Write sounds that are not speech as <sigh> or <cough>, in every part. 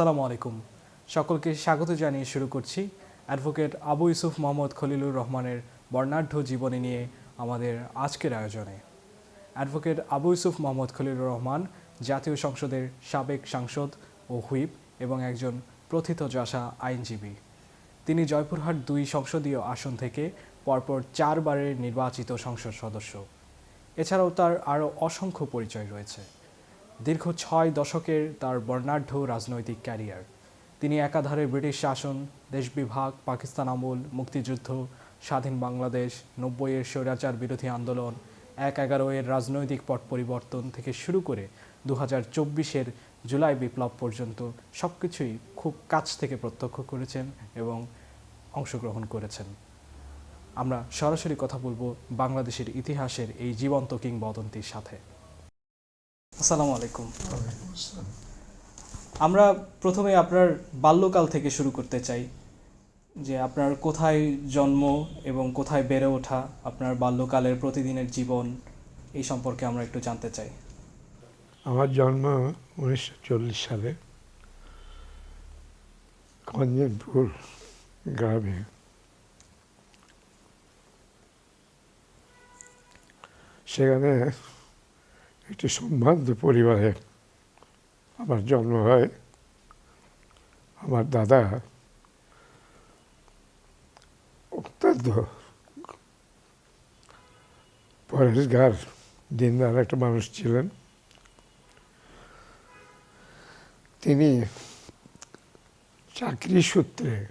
আসসালামু আলাইকুম। সকলকে স্বাগত জানিয়ে শুরু করছি অ্যাডভোকেট আবু ইউসুফ মোহাম্মদ খলিলুর রহমানের বর্ণাঢ্য জীবনী নিয়ে আমাদের আজকের আয়োজনে। অ্যাডভোকেট আবু ইউসুফ মোহাম্মদ খলিলুর রহমান জাতীয় সংসদের সাবেক সাংসদ ও হুইপ এবং একজন প্রথিতযশা আইনজীবী। তিনি জয়পুরহাট দুই সংসদীয় আসন থেকে পরপর চারবারের নির্বাচিত সংসদ সদস্য। এছাড়াও তার আরও অসংখ্য পরিচয় রয়েছে। দীর্ঘ ছয় দশকের তার বর্ণাঢ্য রাজনৈতিক ক্যারিয়ার। তিনি একাধারে ব্রিটিশ শাসন, দেশ বিভাগ, পাকিস্তান আমল, মুক্তিযুদ্ধ, স্বাধীন বাংলাদেশ, নব্বইয়ের স্বৈরাচার বিরোধী আন্দোলন, এক এগারো এর রাজনৈতিক পট পরিবর্তন থেকে শুরু করে দু হাজার চব্বিশের জুলাই বিপ্লব পর্যন্ত সব কিছুই খুব কাছ থেকে প্রত্যক্ষ করেছেন এবং অংশগ্রহণ করেছেন। আমরা সরাসরি কথা বলব বাংলাদেশের ইতিহাসের এই জীবন্ত কিংবদন্তির সাথে। আসসালামু আলাইকুম। আমরা প্রথমে আপনার বাল্যকাল থেকে শুরু করতে চাই, যে আপনার কোথায় জন্ম এবং কোথায় বেড়ে ওঠা, আপনার বাল্যকালের প্রতিদিনের জীবন এই সম্পর্কে আমরা একটু জানতে চাই। আমার জন্ম উনিশশো চল্লিশ সালে কঞ্জনপুর গ্রামে। সেখানে একটি সম্ভ্রান্ত পরিবারে আমার জন্ম হয়। আমার দাদা অত্যন্ত পরেশগার দিনদার একটা মানুষ ছিলেন। তিনি চাকরি সূত্রে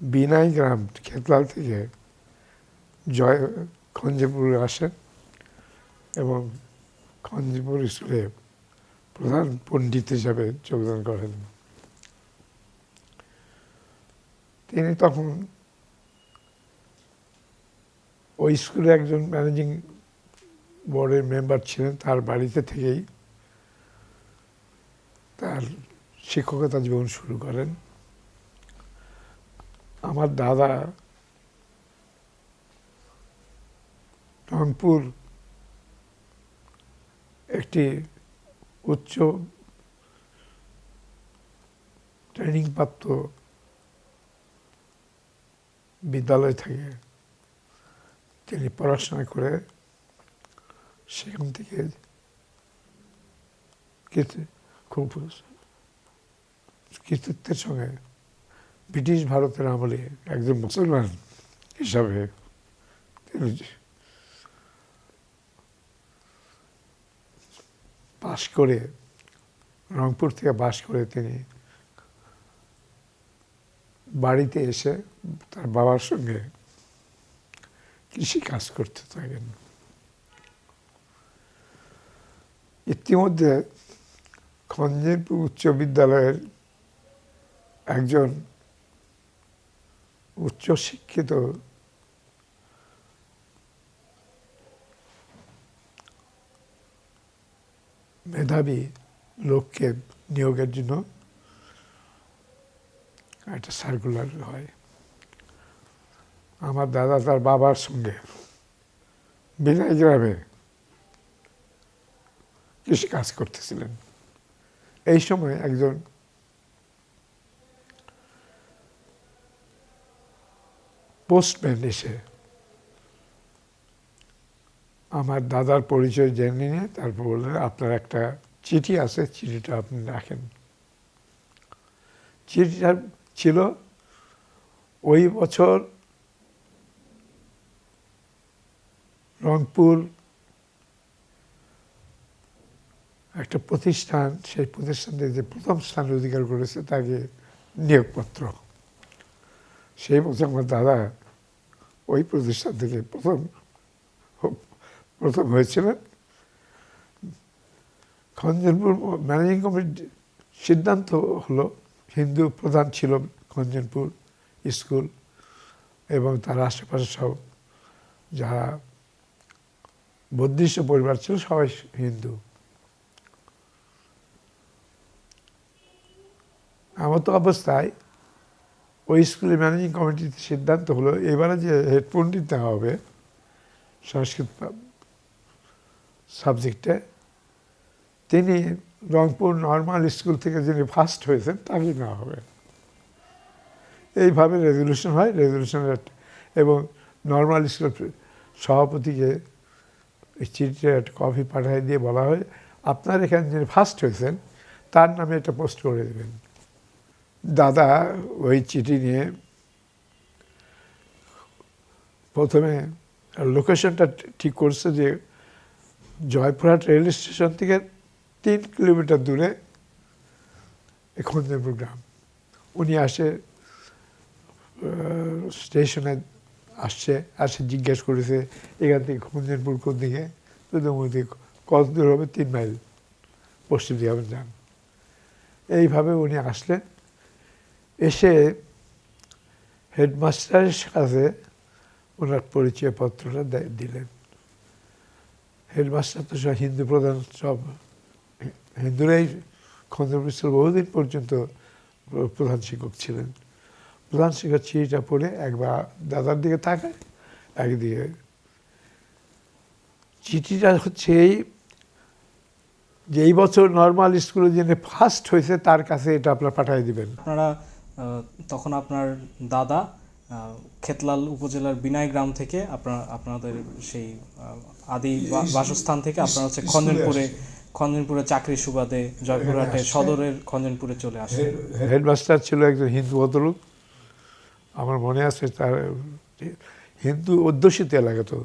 বিনাই গ্রাম খেতলাল থেকে জয় খঞ্জপুরে আসেন এবং খঞ্জপুর স্কুলে প্রধান পণ্ডিত হিসাবে যোগদান করেন। তিনি তখন ওই স্কুলে একজন ম্যানেজিং বোর্ডের মেম্বার ছিলেন, তার বাড়িতে থেকেই তার শিক্ষকতা জীবন শুরু করেন। আমার দাদা রংপুর একটি উচ্চ ট্রেনিং প্রাপ্ত বিদ্যালয় থেকে তিনি পড়াশোনা করে সেখান থেকে খুব কৃতিত্বের সঙ্গে ব্রিটিশ ভারতের আমলে একজন মুসলমান হিসাবে তিনি পাশ করে, রংপুর থেকে বাস করে তিনি বাড়িতে এসে তার বাবার সঙ্গে কৃষি কাজ করতে থাকেন। ইতিমধ্যে খঞ্জেরপুর উচ্চ বিদ্যালয়ের একজন উচ্চ মেধাবী লোককে নিয়োগের জন্য একটা সার্কুলার হয়। আমার দাদা তার বাবার সঙ্গে বিনয় গ্রামে কৃষি কাজ করতেছিলেন। এই সময় একজন পোস্টম্যান এসে আমার দাদার পরিচয় জেনে নিয়ে তারপর বললেন, আপনার একটা চিঠি আছে, চিঠিটা আপনি রাখেন। চিঠিটা ছিল, ওই বছর রংপুর একটা প্রতিষ্ঠান, সেই প্রতিষ্ঠান যে প্রথম স্থান অধিকার করেছে, তাকে নিয়োগপত্র। সেই বছর আমার দাদা ওই প্রতিষ্ঠান থেকে প্রথম প্রথম হয়েছিলেন। খঞ্জনপুর ম্যানেজিং কমিটির সিদ্ধান্ত হলো, হিন্দু প্রধান ছিল খঞ্জনপুর স্কুল এবং তার আশেপাশে সব যারা বৌদ্ধিষ্ট পরিবার ছিল সবাই হিন্দু। এমতো অবস্থায় ওই স্কুলের ম্যানেজিং কমিটির সিদ্ধান্ত হলো, এবারে যে হেড পণ্ডিত হবে, সংস্কৃত সাবজেক্টে তিনি রংপুর নর্মাল স্কুল থেকে যিনি ফার্স্ট হয়েছেন তাকে নেওয়া হবে। এইভাবে রেজলিউশন হয় রেজলিউশনের এবং নর্মাল স্কুল সভাপতিকে চিঠিটা একটা কপি পাঠিয়ে দিয়ে বলা হয়, আপনার এখানে যিনি ফার্স্ট হয়েছেন, তার নামে একটা পোস্ট করে দেবেন। দাদা ওই চিঠি নিয়ে প্রথমে লোকেশনটা ঠিক করছে যে জয়পুরহাট রেল স্টেশন থেকে তিন কিলোমিটার দূরে খঞ্জনপুর গ্রাম। উনি আসে স্টেশনে আসছে, আসে জিজ্ঞেস করেছে, এখান থেকে খঞ্জনপুর কোন দিকে? কত দূর হবে? তিন মাইল, পশ্চিম দিকে যান এইভাবে উনি আসলেন। এসে হেডমাস্টারের কাছে ওনার পরিচয়পত্রটা দিলেন। হেডমাস্টার তো সব হিন্দু প্রধান সব হিন্দুরাই খন্দকার স্কুল বহুদিন পর্যন্ত প্রধান শিক্ষক ছিলেন। প্রধান শিক্ষক চিঠিটা পড়ে একবার দাদার দিকে তাকায়, একদিকে চিঠিটা হচ্ছে এই যে এই বছর নর্মাল স্কুলে যিনি ফার্স্ট হয়েছে তার কাছে এটা আপনার পাঠিয়ে দিবেন। আপনারা তখন আপনার দাদা খেতলাল উপজেলার বিনাই গ্রাম থেকে আপনার আপনাদের সেই আদি বাসস্থান থেকে আপনারা হচ্ছে খঞ্জনপুরে খঞ্জনপুরে চাকরি সুবাদে জয়পুরহাটে সদরের খঞ্জনপুরে চলে আসেন হেডমাস্টার ছিল একজন হিন্দু ভদ্রলোক। আমার মনে আছে তার হিন্দু অধ্যুষিত এলাকা তো।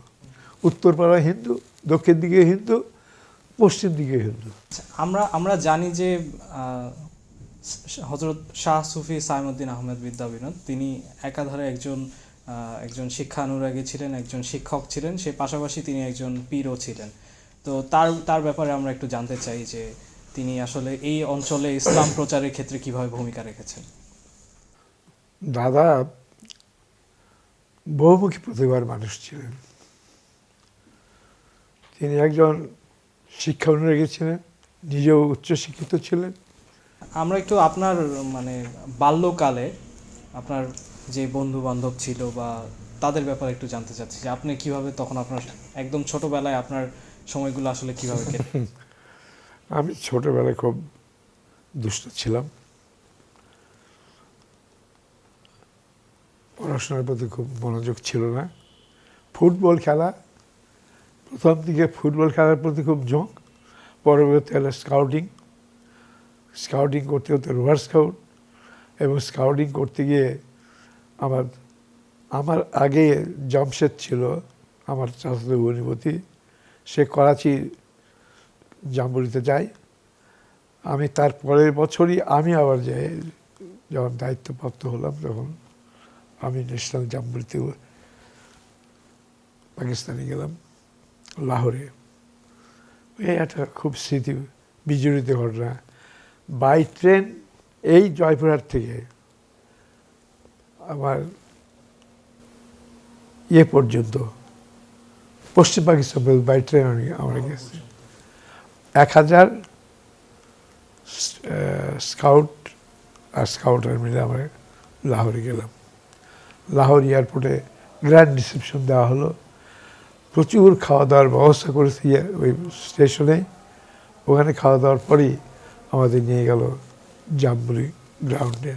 উত্তরপাড়া হিন্দু দক্ষিণ দিকে হিন্দু পশ্চিম দিকে হিন্দু। আচ্ছা, আমরা আমরা জানি যে হজরত শাহ সুফি সাইমুদ্দিন আহমেদ বিদ্যা বিনোদ তিনি একাধারে একজন একজন শিক্ষা অনুরাগী ছিলেন, একজন শিক্ষক ছিলেন, সে পাশাপাশি তিনি একজন পীরও ছিলেন। তো তার তার ব্যাপারে আমরা একটু জানতে চাই যে তিনি আসলে এই অঞ্চলে ইসলাম প্রচারের ক্ষেত্রে কীভাবে ভূমিকা রেখেছেন? দাদা, বহুমুখী প্রতিভার মানুষ ছিলেন। তিনি একজন শিক্ষা অনুরাগী ছিলেন, নিজেও উচ্চশিক্ষিত ছিলেন। আমরা একটু আপনার মানে বাল্যকালে আপনার যে বন্ধু বান্ধব ছিল বা তাদের ব্যাপারে একটু জানতে চাচ্ছি যে আপনি কীভাবে তখন আপনার একদম ছোটবেলায় আপনার সময়গুলো আসলে কীভাবে <laughs> আমি ছোটবেলায় খুব দুষ্ট ছিলাম। পড়াশোনার প্রতি খুব মনোযোগ ছিল না। ফুটবল খেলা, প্রথম দিকে ফুটবল খেলার প্রতি খুব ঝোঁক পরবর্তীকালে স্কাউটিং স্কাউটিং করতে হতো রোভার স্কাউট এবং স্কাউটিং করতে গিয়ে আমার আমার আগে জামশেদ ছিল আমার চাচাতো অনুভূতি সে করাচি জাম্বুরিতে যাই আমি তার পরের বছরই আমি আবার যাই, যখন দায়িত্বপ্রাপ্ত হলাম তখন আমি ন্যাশনাল জাম্বুরিতে পাকিস্তানে গেলাম, লাহোরে। এই একটা খুব স্মৃতি, বিজড়িত ঘটনা। বাই ট্রেন এই জয়পুরহাট থেকে আমার ইয়ে পর্যন্ত। পশ্চিম পাকিস্তান পর্যন্ত বাই ট্রেন আমি আমরা গেছি। এক হাজার স্কাউট আর স্কাউটার মিলে আমরা লাহোরে গেলাম। লাহোর এয়ারপোর্টে গ্র্যান্ড রিসেপশন দেওয়া হলো। প্রচুর খাওয়া দাওয়ার ব্যবস্থা করেছে ওই স্টেশনে। ওখানে খাওয়া দাওয়ার পরেই আমাদের নিয়ে গেল জাম্বুরি গ্রাউন্ডে।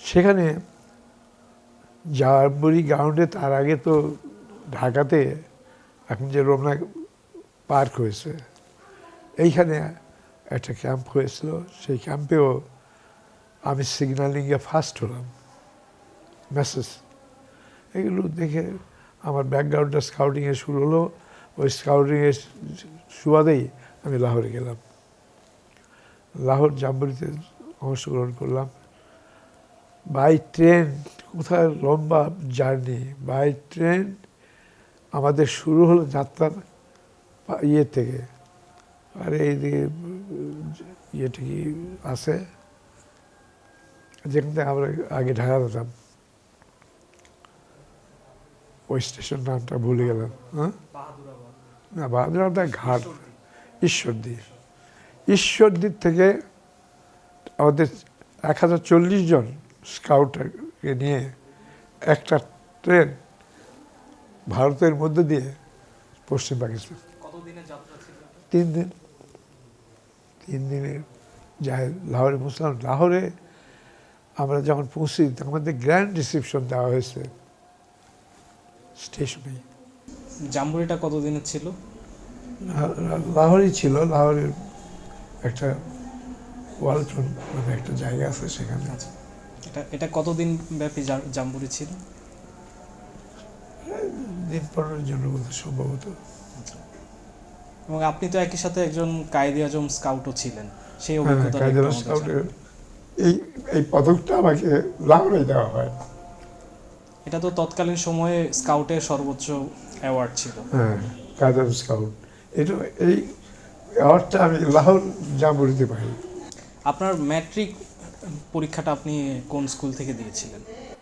সেখানে জাম্বুরি গ্রাউন্ডে তার আগে তো ঢাকাতে এখন যে রমনা পার্ক হয়েছে, এইখানে একটা ক্যাম্প হয়েছিল। সেই ক্যাম্পেও আমি সিগন্যালিংয়ে ফার্স্ট হলাম। মেসেজ। এগুলো দেখে আমার ব্যাকগ্রাউন্ডটা স্কাউটিংয়ে শুরু হলো। ওই স্কাউটিংয়ের সুবাদেই আমি লাহোরে গেলাম। লাহোর জাম্বুরিতে অংশগ্রহণ করলাম। বাই ট্রেন কোথায় লম্বা জার্নি বাই ট্রেন আমাদের শুরু হলো যাত্রার ইয়ে থেকে। আর এইদিকে ইয়েটা কি আছে যেখান থেকে আমরা আগে ঢাকা যেতাম। ওই স্টেশন নামটা ভুলে গেলাম হ্যাঁ? না বাহাদুরাবাদ ঘাট। ঈশ্বরদী ঈশ্বরদীর থেকে আমাদের এক হাজার চল্লিশ জন স্কাউটকে নিয়ে একটা ট্রেন ভারতের মধ্যে দিয়ে পশ্চিম পাকিস্তান। তিন দিন। তিন দিনের যাই লাহোরে পৌঁছলাম। লাহোরে আমরা যখন পৌঁছি তখন আমাদের গ্র্যান্ড রিসেপশন দেওয়া হয়েছে। স্টেশনে জাম্বুরিটা কতদিনের ছিল? লাহোরেই ছিল লাহোরের একটা ওয়ালটন মানে একটা জায়গা আছে সেখানে। আচ্ছা। এটা এটা কতদিন ব্যাপী জাম্বুরি ছিল? দিন পনেরোর জন্য বলতে সম্ভবত। এবং আপনি তো একই সাথে একজন কায়েদি আজম স্কাউটও ছিলেন। সেই হ্যাঁ, অভিজ্ঞতা স্কাউটের এই এই পদকটা আমাকে লাহোরে দেওয়া হয়। এটা তো তৎকালীন সময়ে স্কাউটের সর্বোচ্চ অ্যাওয়ার্ড ছিল। হ্যাঁ কায়দার স্কাউট এটা এই অ্যাওয়ার্ডটা আমি লাহোর জাম্বুরিতে পাই আপনার ম্যাট্রিক পরীক্ষাটা আপনি কোন স্কুল থেকে দিয়েছিলেন?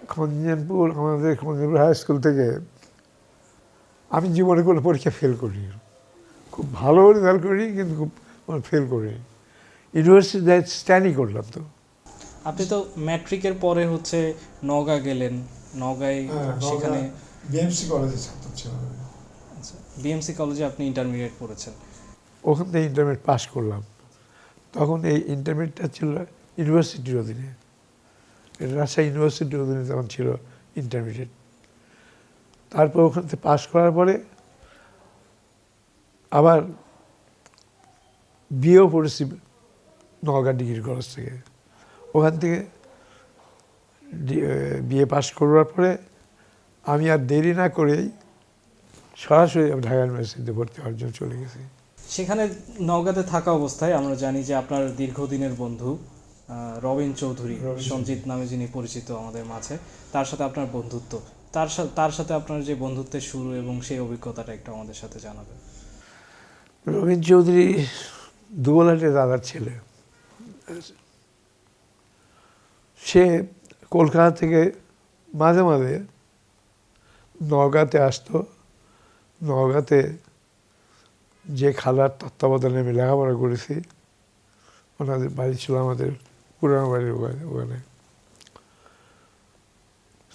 খঞ্জনপুর আমাদের খঞ্জনপুর হাই স্কুল থেকে আমি জীবনে কোনো পরীক্ষা ফেল করি। খুব ভালো রেজাল্ট করি কিন্তু খুব ফেল করি ইউনিভার্সিটি স্ট্যান্ডই করলাম তো। আপনি তো ম্যাট্রিকের পরে হচ্ছে নওগাঁ গেলেন নওগাঁয় হ্যাঁ, সেখানে বিএমসি কলেজের ছাত্র ছিলাম। বিএমসি কলেজে আপনি ইন্টারমিডিয়েট পড়েছেন। ওখান থেকে ইন্টারমিডিয়েট পাস করলাম। তখন এই ইন্টারমিডিয়েটটা ছিল ইউনিভার্সিটির অধীনে। রাজশাহী ইউনিভার্সিটির অধীনে তখন ছিল ইন্টারমিডিয়েট তারপর ওখান থেকে পাশ করার পরে আবার বিয়েও পড়েছি নওগাঁ ডিগ্রি কলেজ থেকে। ওখান থেকে বিএ পাস করবার পরে আমি আর দেরি না করেই সরাসরি ঢাকা ইউনিভার্সিটিতে ভর্তি হওয়ার জন্য চলে গেছি। সেখানে নওগাঁতে থাকা অবস্থায় আমরা জানি যে আপনার দীর্ঘদিনের বন্ধু রবিন চৌধুরী সঞ্জিত নামে যিনি পরিচিত আমাদের মাঝে তার সাথে আপনার বন্ধুত্ব। তার সাথে তার সাথে আপনার যে বন্ধুত্বের শুরু এবং সেই অভিজ্ঞতাটা একটু আমাদের সাথে জানাবেন। রবীন চৌধুরী দুবলাটে দাদার ছেলে। সে কলকাতা থেকে মাঝে মাঝে নওগাঁতে আসতো। নওগাঁতে যে খালার তত্ত্বাবধানে আমি লেখাপড়া করেছি, ওনাদের বাড়ি ছিল আমাদের পুরানো বাড়ির ওখানে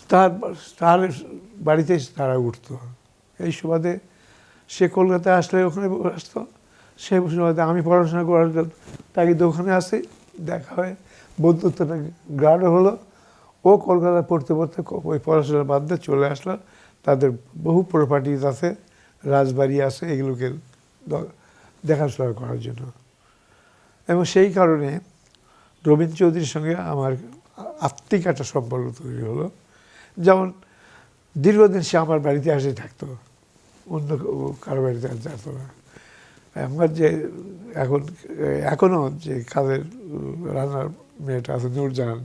তার তার বাড়িতে তারা উঠতো। এই সুবাদে সে কলকাতায় আসলে ওখানে আসতো সে সুবাদে আমি পড়াশোনা করার জন্য তাকে দোকানে আসি, দেখা হয়, বন্ধুত্বটা গাঢ় হলো। ও কলকাতায় পড়তে পড়তে ওই পড়াশোনার বাদ দিয়ে চলে আসলো। তাদের বহু প্রপার্টিজ আছে। রাজবাড়ি আছে, এগুলোকে দেখাশোনা করার জন্য। এবং সেই কারণে রবীন্দ্র চৌধুরীর সঙ্গে আমার আত্মিক একটা সম্পর্ক তৈরি হলো। যেমন দীর্ঘদিন সে আমার বাড়িতে আসে থাকতো, অন্য কারও বাড়িতে আর যেত না। আমার যে এখন এখনও যে কাজের রান্নার মেয়েটা আছে, নূরজাহান,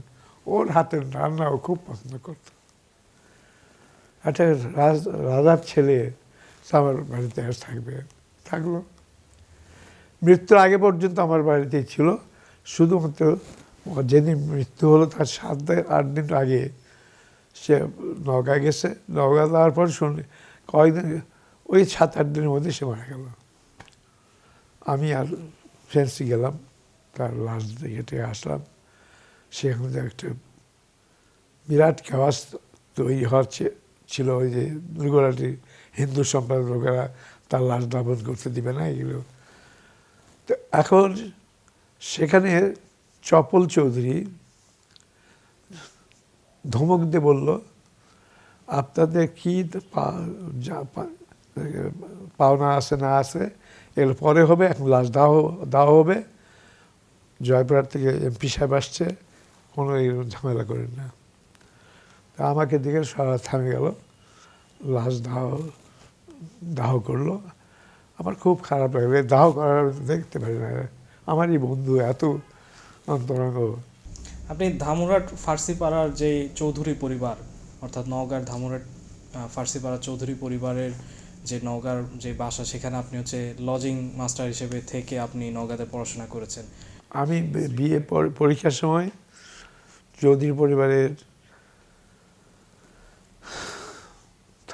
ওর হাতের রান্নাও খুব পছন্দ করত। একটা রাজ, রাজার ছেলে আমার বাড়িতে আস থাকবে, থাকল। মৃত্যুর আগে পর্যন্ত আমার বাড়িতেই ছিল। শুধুমাত্র যেদিন মৃত্যু হলো তার সাত আট দিন আগে সে নওগাঁ গেছে। নওগাঁ যাওয়ার পর শুনে, কয়েকদিন, ওই সাত, আট দিনের মধ্যে সে মারা গেল। আমি আর ফ্রেন্সি গেলাম, তার দিকে থেকে আসলাম। সেখানে একটা বিরাট খাওয়াস তৈরি হচ্ছে, ছিল ওই যে দুর্গরাটি হিন্দু সম্প্রদায়ের লোকেরা তার লাশ দাপন করতে দিবে না এগুলো। তো এখন সেখানে চপল চৌধুরী ধমক দিয়ে বলল, আপনাদের কি পাওনা আছে না আছে, এগুলো পরে হবে, এখন লাশ দেওয়া দেওয়া হবে। জয়পুরহাট থেকে এমপি সাহেব আসছে, কোনো এরকম ঝামেলা করেন না। তা আমাকে দেখে সবাই থামে গেল, লাশ দাহ দাহ করল। আমার খুব খারাপ এই দাহ করার দেখতে পারি না। আমারই বন্ধু এত অন্তরঙ্গ। আপনি ধামুরাট ফার্সিপাড়ার যে চৌধুরী পরিবার অর্থাৎ নওগাঁর ধামুরাট ফার্সিপাড়া চৌধুরী পরিবারের যে নওগাঁর যে বাসা সেখানে আপনি হচ্ছে লজিং মাস্টার হিসেবে থেকে আপনি নওগাঁতে পড়াশোনা করেছেন। আমি বিয়ে পর- পরীক্ষার সময় চৌধুরী পরিবারের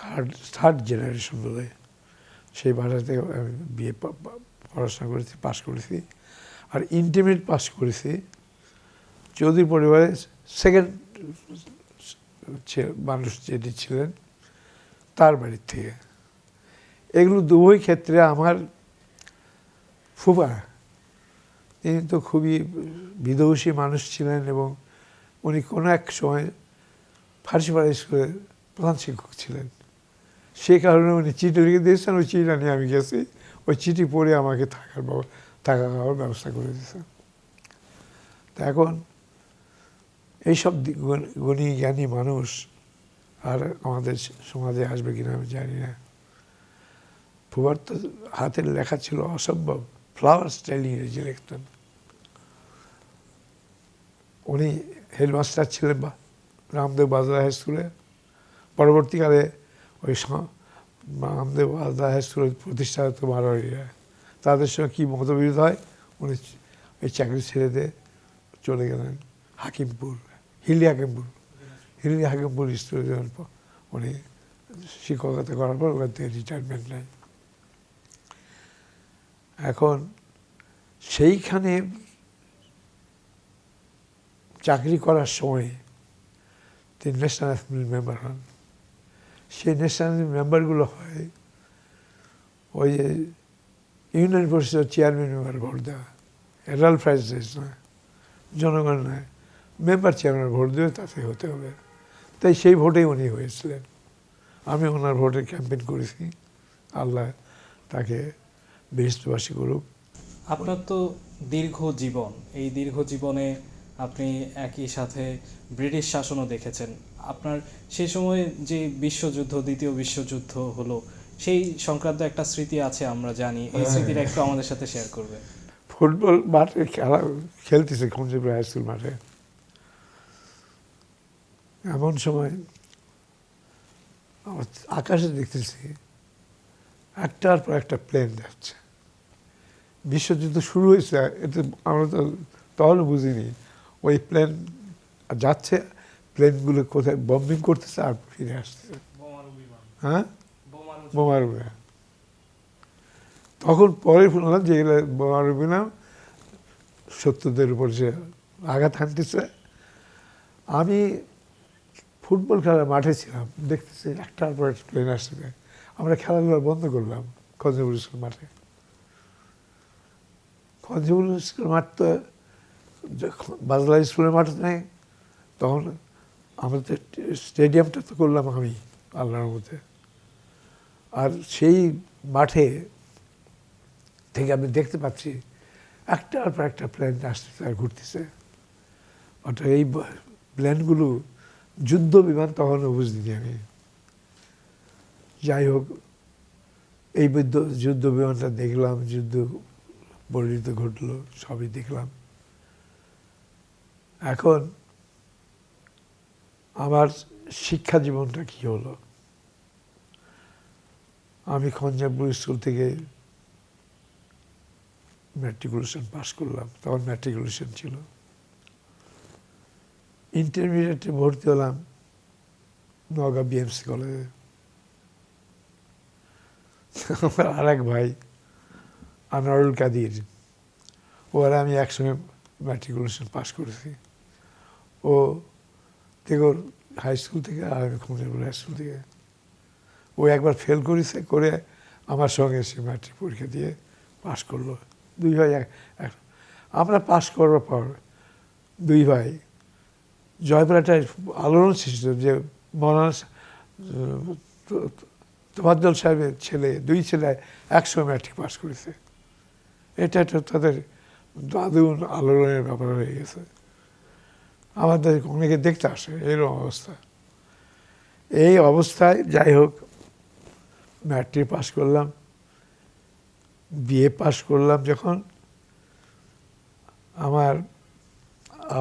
থার্ড থার্ড জেনারেশন বলে। সেই ভাষাতে আমি পা- পড়াশোনা করেছি, পাশ করেছি। আর ইন্টিমেট পাস করেছি। চৌধুরী পরিবারের সেকেন্ড মানুষ যেটি ছিলেন, তার বাড়ির থেকে। এগুলো দুই ক্ষেত্রে আমার ফুফা তিনি তো খুবই বিদুষী মানুষ ছিলেন এবং উনি কোনো এক সময় ফার্সিপাড়া স্কুলের প্রধান শিক্ষক ছিলেন। সেই কারণে উনি চিঠি লিখে দিয়েছেন, ওই চিঠিটা নিয়ে আমি গেছি। ওই চিঠি পড়ে আমাকে থাকার থাকা খাওয়ার ব্যবস্থা করে দিয়েছেন। তা এখন এইসব গুণ- জ্ঞানী মানুষ আর আমাদের সমাজে আসবে কিনা আমি জানি না। ফুবার তো হাতের লেখা ছিল অসম্ভব। ফ্লাওয়ার স্টাইল ইংরেজি লিখতেন। উনি হেডমাস্টার ছিলেন বা রামদেব বাজরা হাই স্কুলে। পরবর্তীকালে ওই রামদেব হাই স্কুলের প্রতিষ্ঠাতা তো মারোয়ারিরা তাদের সঙ্গে কী মতবিরোধ হয়? উনি ওই চাকরি ছেড়ে দিয়ে চলে গেলেন হাকিমপুর, হিলি হাকিমপুর। হিলি হাকিমপুর স্কুলে যাওয়ার পর উনি শিক্ষকতা করার পর ওখান থেকে রিটায়ারমেন্ট নেয়। এখন সেইখানে চাকরি করার সময় তিনি ন্যাশনাল অ্যাসেম্বলি মেম্বার হন। সেই ন্যাশনাল মেম্বারগুলো হয়। ওই যে ইউনিয়ন পরিষদের চেয়ারম্যান মেম্বার ভোট দেওয়া এডাল প্রাইজ না জনগণ নয় মেম্বার চেয়ারম্যান ভোট দেবে তাতে হতে হবে। তাই সেই ভোটেই উনি হয়েছিলেন। আমি ওনার ভোটে ক্যাম্পেইন করেছি। আল্লাহ তাকে বেহস্তবাসী করুক। আপনার তো দীর্ঘ জীবন, এই দীর্ঘ জীবনে আপনি একই সাথে ব্রিটিশ শাসনও দেখেছেন। আপনার সেই সময় যে বিশ্বযুদ্ধ দ্বিতীয় বিশ্বযুদ্ধ হলো সেই সংক্রান্ত একটা স্মৃতি আছে আমরা জানি। এই হ্যাঁ। স্মৃতিটা একটু আমাদের সাথে শেয়ার করবেন ফুটবল মাঠে খেলা খেলতেছে খঞ্জিপুর হাই স্কুল মাঠে। এমন সময় আকাশে দেখতেছি একটার পর একটা প্লেন যাচ্ছে। বিশ্বযুদ্ধ শুরু হয়েছে এটা আমরা তো তখন বুঝিনি। ওই প্লেন যাচ্ছে প্লেনগুলো কোথায় বম্বিং করতেছে আর ফিরে আসতেছে হ্যাঁ? বোমার বিনা তখন পরে শুনলাম যে এগুলো বোমার বিনা সত্যদের উপর যে আঘাত হানতেছে। আমি ফুটবল খেলার মাঠে ছিলাম, দেখতেছি একটার পর একটা প্লেন আসছে। আমরা খেলাধুলা বন্ধ করলাম খঞ্জপুর স্কুল মাঠে। খঞ্জপুর স্কুল মাঠ তো বাজলা স্কুলের মাঠ নেই, তখন আমাদের স্টেডিয়ামটা তো করলাম আমি, আল্লাহর মধ্যে আর সেই মাঠে থেকে আমি দেখতে পাচ্ছি, একটার পর একটা প্লেন আসতেছে আর ঘুরতেছে। অর্থাৎ এই প্লেনগুলো যুদ্ধ বিমান তখনও বুঝিনি আমি। যাই হোক, এই যুদ্ধ বিমানটা দেখলাম, যুদ্ধ পরিণত ঘটলো, সবই দেখলাম। এখন আমার শিক্ষা জীবনটা কি হলো? আমি খঞ্জাপুর স্কুল থেকে ম্যাট্রিকুলেশন পাস করলাম, তখন ম্যাট্রিকুলেশন ছিল। ইন্টারমিডিয়েটে ভর্তি হলাম নগা বিএমসি কলেজে আমার আর এক ভাই আনোয়ারুল কাদির, ওরা আমি একসঙ্গে ম্যাট্রিকুলেশন পাস করেছি। ও তেগর হাই স্কুল থেকে আর খঞ্জাপুর হাই স্কুল থেকে। ও একবার ফেল করেছে, করে আমার সঙ্গে সে ম্যাট্রিক পরীক্ষা দিয়ে পাশ করল। দুই ভাই এক- আমরা পাশ করার পর দুই ভাই জয়পুরহাটের আলোড়ন সৃষ্টি যে মৌলানা তোফাজ্জল সাহেবের ছেলে, দুই ছেলে একসঙ্গে ম্যাট্রিক পাশ করেছে। এটা একটা তাদের দাদুন আলোড়নের ব্যাপার হয়ে গেছে। আমাদের অনেকে দেখতে আসে এরকম অবস্থা। এই অবস্থায় যাই হোক ম্যাট্রিক পাস করলাম বিএ পাস করলাম যখন। আমার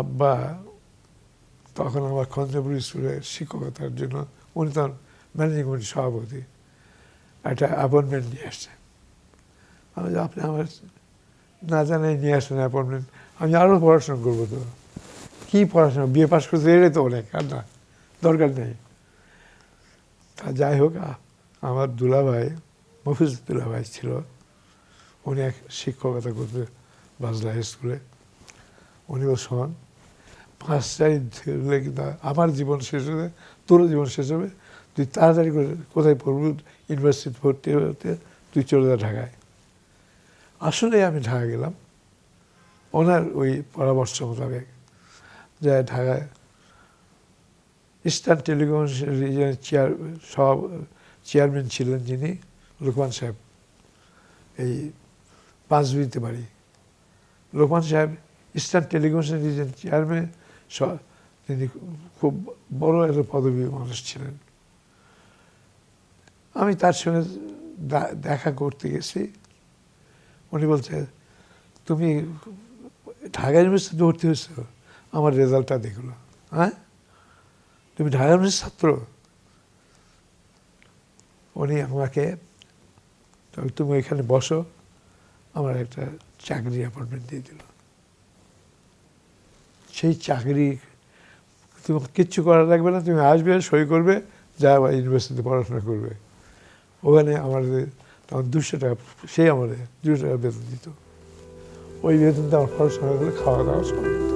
আব্বা তখন আমার খঞ্জপুর স্কুলে শিক্ষকতার জন্য উনি তখন ম্যানেজিং কমিটির সভাপতি, একটা অ্যাপয়েন্টমেন্ট নিয়ে আসছে। আমি আপনি আমার না জানাই নিয়ে আসেন অ্যাপয়েন্টমেন্ট আমি আরও পড়াশোনা করব তো। কী পড়াশোনা? বিয়ে পাস করতে এটাই তো অনেক, আর না, দরকার নেই। তা যাই হোক আমার দুলাভাই, মফিজ দুলাভাই ছিল। উনি এক শিক্ষকতা করতে বাজলা স্কুলে উনিও সমান। পাঁচটায় ধরলে কিন্তু আমার জীবন শেষ হবে তোরও জীবন শেষ হবে। তুই তাড়াতাড়ি করে কোথায় পড়বি? ইউনিভার্সিটি ভর্তি হতে তুই চলে যা ঢাকায়। আসলে আমি ঢাকা গেলাম। ওনার ওই পরামর্শ মোতাবেক। যে ঢাকায়। ইস্টার্ন রিজনের চেয়ার সব চেয়ারম্যান ছিলেন যিনি লোকমান সাহেব। এই পাঁচবিতে বাড়ি। লোকমান সাহেব ইস্টার্ন টেলিকমিউনিকেশন রিজন চেয়ারম্যান তিনি খুব বড় একটা পদবী মানুষ ছিলেন। আমি তার সঙ্গে দেখা করতে গেছি। উনি বলছে, তুমি ঢাকা ইউনিভার্সিটি ভর্তি হয়েছো? আমার রেজাল্টটা দেখল। হ্যাঁ? তুমি ইউনিভার্সিটির ছাত্র। উনি আমাকে তুমি এখানে বসো, আমার একটা চাকরি অ্যাপয়েন্টমেন্ট দিয়ে দিল। সেই চাকরি, তুমি কিচ্ছু করা লাগবে না, তুমি আসবে, সই করবে, যা আবার ইউনিভার্সিটিতে পড়াশোনা করবে। ওখানে আমাদের তখন দুশো টাকা সেই আমাদের দুশো টাকা বেতন দিত। ওই বেতনটা আমার খরচ হয়ে গেলে খাওয়া দাওয়া সব।